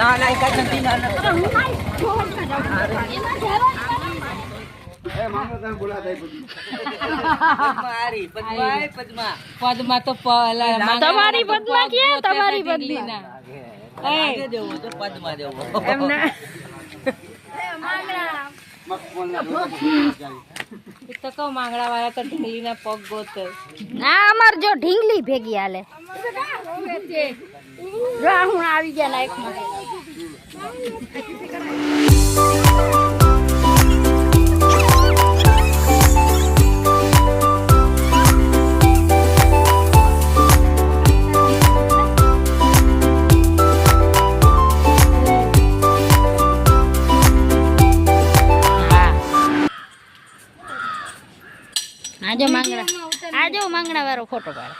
ના ના એક નથી ના ના પદ્મા પદમાં તો પલા તમારી પદ્મા ક્યાં? તમારી પદ્મી લાગે દેવો તો પદ્મા દેવો તો કહું માંગડા વાળા તો ઢીલીના પગ ગોતે. ના અમાર જો ઢીંગલી ભેગી હાલે. જો હું આવી ગયા લાઈફમાં. આજો માંગડા આજો માંગડા વાળો ફોટો પાડે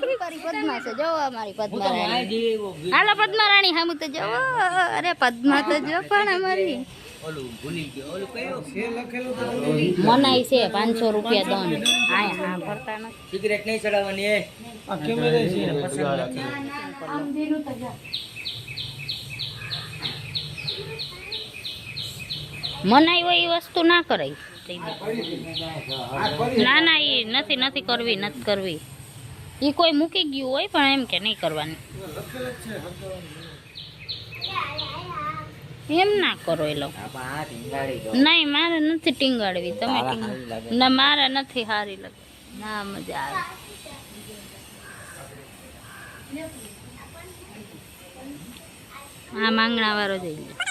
પદ્મા છે. જો અમારી પદ્મા રાણી. હાલો પદ્મા રાણી હામું તો જો. અરે પદ્મા તો જો પણ અમારી. ઓલું ભૂલી ગયો. ઓલું કયું? મનાઈ છે પાંચસો રૂપિયા દંડ. હા હા ભરતા નથી. સિગરેટ નહીં ચડાવવાની એ. પસંદ નથી. મનાઈ હોય એ વસ્તુ ના કરાય. ના ના એ નથી નથી કરવી નથી કરવી. એ કોઈ મૂકી ગયું હોય પણ એમ કે નહીં કરવાની. એમ ના કરો એ લોકો. નહીં મારે નથી ટીંગાડવી. તમે હારી. ના મારે નથી સારી લાગે. ના મજા આવે. આ માંગણા વાળો જઈ લે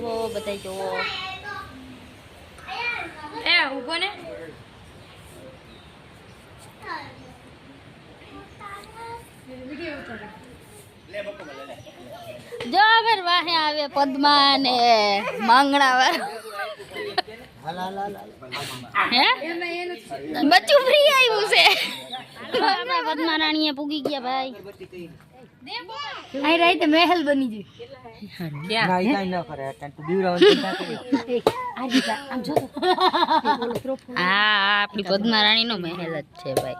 જુઓ બધા જુઓ. એ ઊભો ને. જો હવે વાહે આવે પદ્મા ને માંગણા વાળો. હે? બચ્ચું ફ્રી આવ્યું છે. આપણે પદ્મા રાણીએ પૂગી ગયા ભાઈ. અહીં રાઈતે મહેલ બની જાય ના ન આપણી પદ્મા રાણીનો મહેલ જ છે ભાઈ.